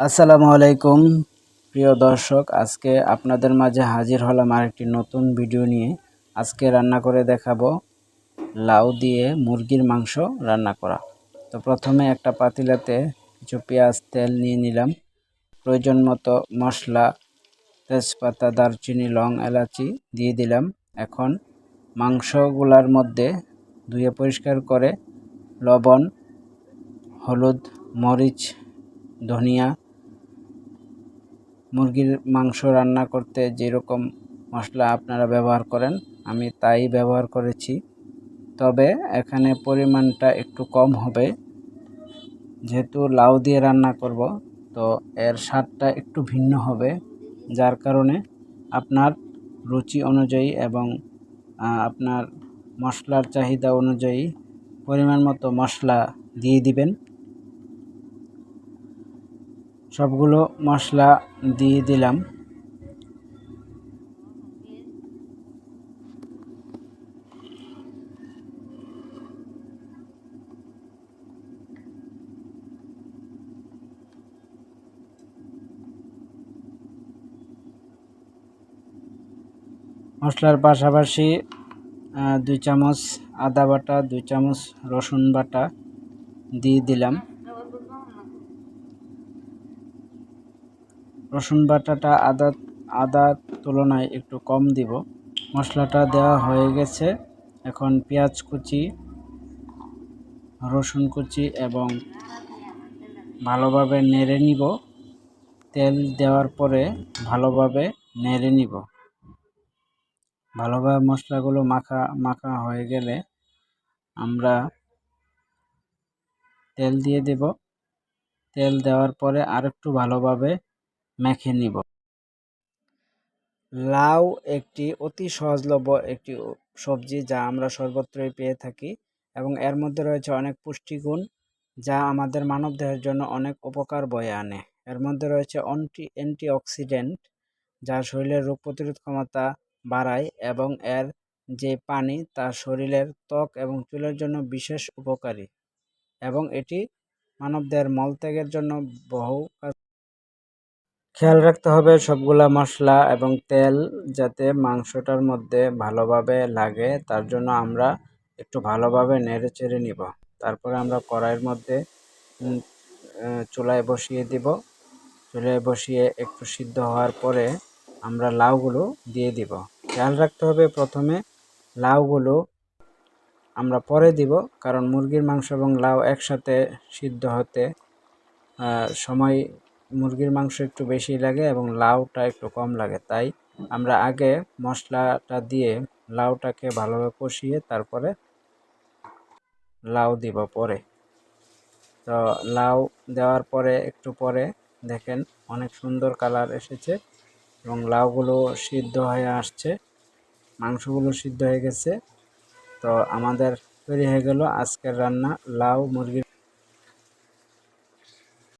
আসসালামু আলাইকুম, প্রিয় দর্শক। আজকে আপনাদের মাঝে হাজির হলাম আরেকটি নতুন ভিডিও নিয়ে। আজকে রান্না করে দেখাবো লাউ দিয়ে মুরগির মাংস রান্না করা। তো প্রথমে একটা পাতিলাতে কিছু পেঁয়াজ, তেল নিয়ে নিলাম। প্রয়োজন মতো মশলা, তেজপাতা, দারচিনি, লং এলাচি দিয়ে দিলাম। এখন মাংসগুলার মধ্যে ধুয়ে পরিষ্কার করে লবণ, হলুদ, মরিচ, ধনিয়া মুরগির মাংস রান্না করতে যেরকম মশলা আপনারা ব্যবহার করেন, আমি তাই ব্যবহার করেছি। তবে এখানে পরিমাণটা একটু কম হবে। যেহেতু লাউ দিয়ে রান্না করব, তো এর স্বাদটা একটু ভিন্ন হবে, যার কারণে আপনার রুচি অনুযায়ী এবং আপনার মশলার চাহিদা অনুযায়ী পরিমাণ মতো মশলা দিয়ে দিবেন। সবগুলো মশলা দিয়ে দিলাম। মশলার পাশাপাশি দুই চামচ আদা বাটা, দুই চামচ রসুন বাটা দিয়ে দিলাম। রসুন বাটাটা আদা, আদার তুলনায় একটু কম দিব। মশলাটা দেওয়া হয়ে গেছে। এখন পেঁয়াজ কুচি, রসুন কুচি এবং ভালোভাবে নেড়ে নিব। তেল দেওয়ার পরে ভালোভাবে নেড়ে নিব। ভালোভাবে মশলাগুলো মাখা মাখা হয়ে গেলে আমরা তেল দিয়ে দেব। তেল দেওয়ার পরে আরেকটু ভালোভাবে মেখে নিব। লাউ একটি অতি সহজলভ্য একটি সবজি যা আমরা সর্বত্রই পেয়ে থাকি এবং এর মধ্যে রয়েছে অনেক পুষ্টিগুণ যা আমাদের মানবদেহের জন্য অনেক উপকার বয়ে আনে। এর মধ্যে রয়েছে অন্টি, অ্যান্টিঅক্সিডেন্ট যা শরীরের রোগ প্রতিরোধ ক্ষমতা বাড়ায় এবং এর যে পানি তা শরীরের ত্বক এবং চুলের জন্য বিশেষ উপকারী এবং এটি মানবদেহের মলত্যাগের জন্য বহু খেয়াল রাখতে হবে সবগুলা মশলা এবং তেল যাতে মাংসটার মধ্যে ভালোভাবে লাগে, তার জন্য আমরা একটু ভালোভাবে নেড়ে চেড়ে নিব। তারপরে আমরা কড়াইয়ের মধ্যে চুলায় বসিয়ে দিব। চুলায় বসিয়ে একটু সিদ্ধ হওয়ার পরে আমরা লাউগুলো দিয়ে দিব। খেয়াল রাখতে হবে প্রথমে লাউগুলো আমরা পরে দিব, কারণ মুরগির মাংস এবং লাউ একসাথে সিদ্ধ হতে সময় মুরগির মাংস একটু বেশি লাগে এবং লাউটা একটু কম লাগে। তাই আমরা আগে মশলাটা দিয়ে লাউটাকে ভালোভাবে কষিয়ে তারপরে লাউ দিব পরে। তো লাউ দেওয়ার পরে একটু পরে দেখেন অনেক সুন্দর কালার এসেছে এবং লাউগুলো সিদ্ধ হয়ে আসছে, মাংসগুলো সিদ্ধ হয়ে গেছে। তো আমাদের তৈরি হয়ে গেল আজকের রান্না, লাউ মুরগির